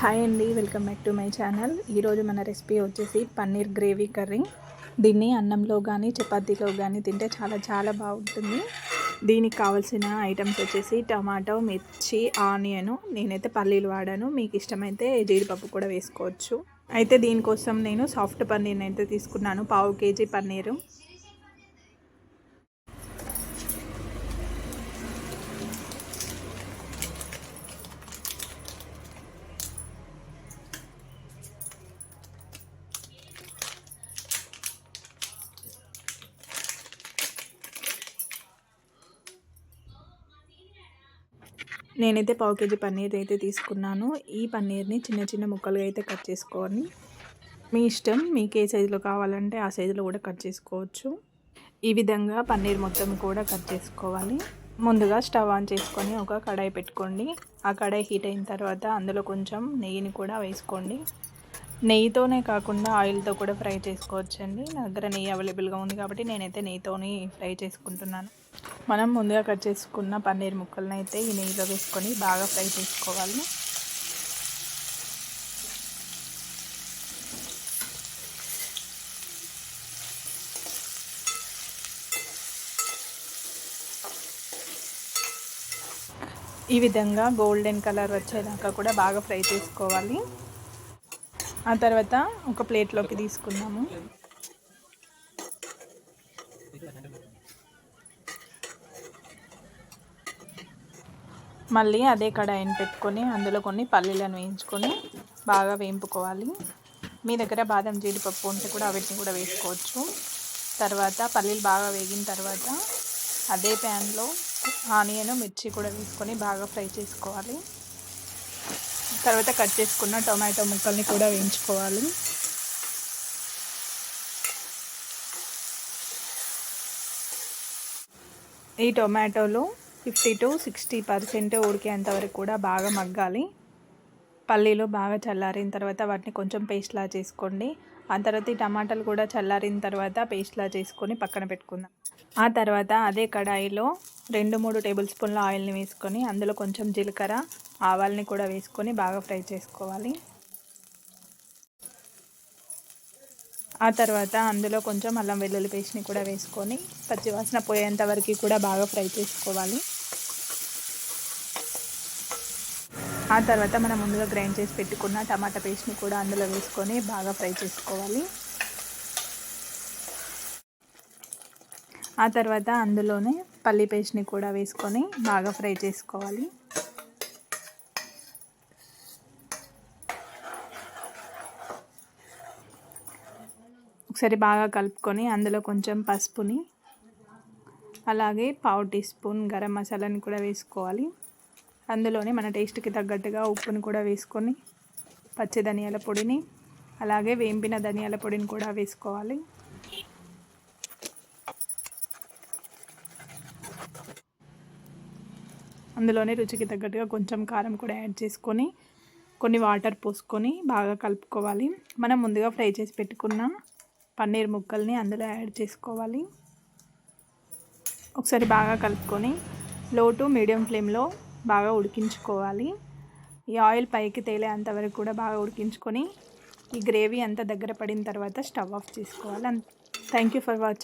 Hi అండి welcome back to my channel. ఈరోజు మన రెసిపీ వచ్చేసి పన్నీర్ గ్రేవీ కర్రీ. దీన్ని అన్నంలో కానీ చపాతీలో కానీ తింటే చాలా చాలా బాగుంటుంది. దీనికి కావాల్సిన ఐటమ్స్ వచ్చేసి టమాటో మిర్చి ఆనియన్ నేనైతే పల్లీలు వాడాను. మీకు ఇష్టమైతే జీడిపప్పు కూడా వేసుకోవచ్చు. అయితే దీనికోసం నేను సాఫ్ట్ పన్నీర్ని అయితే తీసుకున్నాను పావు కేజీ పన్నీరు. నేనైతే పావు కేజీ పన్నీర్ అయితే తీసుకున్నాను. ఈ పన్నీర్ని చిన్న చిన్న ముక్కలుగా అయితే కట్ చేసుకోవాలి మీ ఇష్టం మీకు ఏ సైజులో కావాలంటే ఆ సైజులో కూడా కట్ చేసుకోవచ్చు. ఈ విధంగా పన్నీర్ మొత్తం కూడా కట్ చేసుకోవాలి. ముందుగా స్టవ్ ఆన్ చేసుకొని ఒక కడాయి పెట్టుకోండి. ఆ కడాయి హీట్ అయిన తర్వాత అందులో కొంచెం నెయ్యిని కూడా వేసుకోండి. నెయ్యితోనే కాకుండా ఆయిల్తో కూడా ఫ్రై చేసుకోవచ్చండి. నా దగ్గర నెయ్యి అవైలబుల్గా ఉంది కాబట్టి నేనైతే నెయ్యితోని ఫ్రై చేసుకుంటున్నాను. మనం ముందుగా కట్ చేసుకున్న పన్నీర్ ముక్కలను అయితే ఈ నెయ్యిలో వేసుకొని బాగా ఫ్రై చేసుకోవాలి. ఈ విధంగా గోల్డెన్ కలర్ వచ్చేదాకా కూడా బాగా ఫ్రై చేసుకోవాలి. ఆ తర్వాత ఒక ప్లేట్లోకి తీసుకున్నాము మళ్ళీ అదే కడాయిని పెట్టుకొని అందులో కొన్ని పల్లీలను వేయించుకొని బాగా వేయింపుకోవాలి. మీ దగ్గర బాదం జీడిపప్పు ఉంటే కూడా వీటిని కూడా వేసుకోవచ్చు. తర్వాత పల్లీలు బాగా వేగిన తర్వాత అదే ప్యాన్లో ఆనియన్ మిర్చి కూడా వేసుకొని బాగా ఫ్రై చేసుకోవాలి. తర్వాత కట్ చేసుకున్న టొమాటో ముక్కల్ని కూడా వేయించుకోవాలి. ఈ టొమాటోలు ఫిఫ్టీ టు సిక్స్టీ పర్సెంట్ ఉడికేంత వరకు కూడా బాగా మగ్గాలి. పల్లీలు బాగా చల్లారిన తర్వాత వాటిని కొంచెం పేస్ట్లా చేసుకోండి. ఆ తర్వాత ఈ టమాటాలు కూడా చల్లారిన తర్వాత పేస్ట్లా చేసుకొని పక్కన పెట్టుకుందాం. ఆ తర్వాత అదే కడాయిలో రెండు మూడు టేబుల్ స్పూన్ల ఆయిల్ని వేసుకొని అందులో కొంచెం జీలకర్ర ఆవాల్ని కూడా వేసుకొని బాగా ఫ్రై చేసుకోవాలి. ఆ తర్వాత అందులో కొంచెం అల్లం వెల్లుల్లి పేస్ట్ని కూడా వేసుకొని పచ్చివాసన పోయేంత వరకు కూడా బాగా ఫ్రై చేసుకోవాలి. ఆ తర్వాత మనం ముందుగా గ్రైండ్ చేసి పెట్టుకున్న టమాటా పేస్ట్ని కూడా అందులో వేసుకొని బాగా ఫ్రై చేసుకోవాలి. ఆ తర్వాత అందులోనే పల్లి పేస్ట్ని కూడా వేసుకొని బాగా ఫ్రై చేసుకోవాలి. ఒకసారి బాగా కలుపుకొని అందులో కొంచెం పసుపుని అలాగే పావు టీ స్పూన్ గరం మసాలాని కూడా వేసుకోవాలి. అందులోనే మన టేస్ట్కి తగ్గట్టుగా ఉప్పుని కూడా వేసుకొని పచ్చి ధనియాల పొడిని అలాగే వేంపిన ధనియాల పొడిని కూడా వేసుకోవాలి. అందులోనే రుచికి తగ్గట్టుగా కొంచెం కారం కూడా యాడ్ చేసుకొని కొన్ని వాటర్ పోసుకొని బాగా కలుపుకోవాలి. మనం ముందుగా ఫ్రై చేసి పెట్టుకున్న పన్నీర్ ముక్కల్ని అందులో యాడ్ చేసుకోవాలి. ఒకసారి బాగా కలుపుకొని లో టు మీడియం ఫ్లేమ్లో బాగా ఉడికించుకోవాలి. ఈ ఆయిల్ పైకి తేలే అంతవరకు కూడా బాగా ఉడికించుకొని ఈ గ్రేవీ అంతా దగ్గర పడిన తర్వాత స్టవ్ ఆఫ్ చేసుకోవాలి. Thank you for watching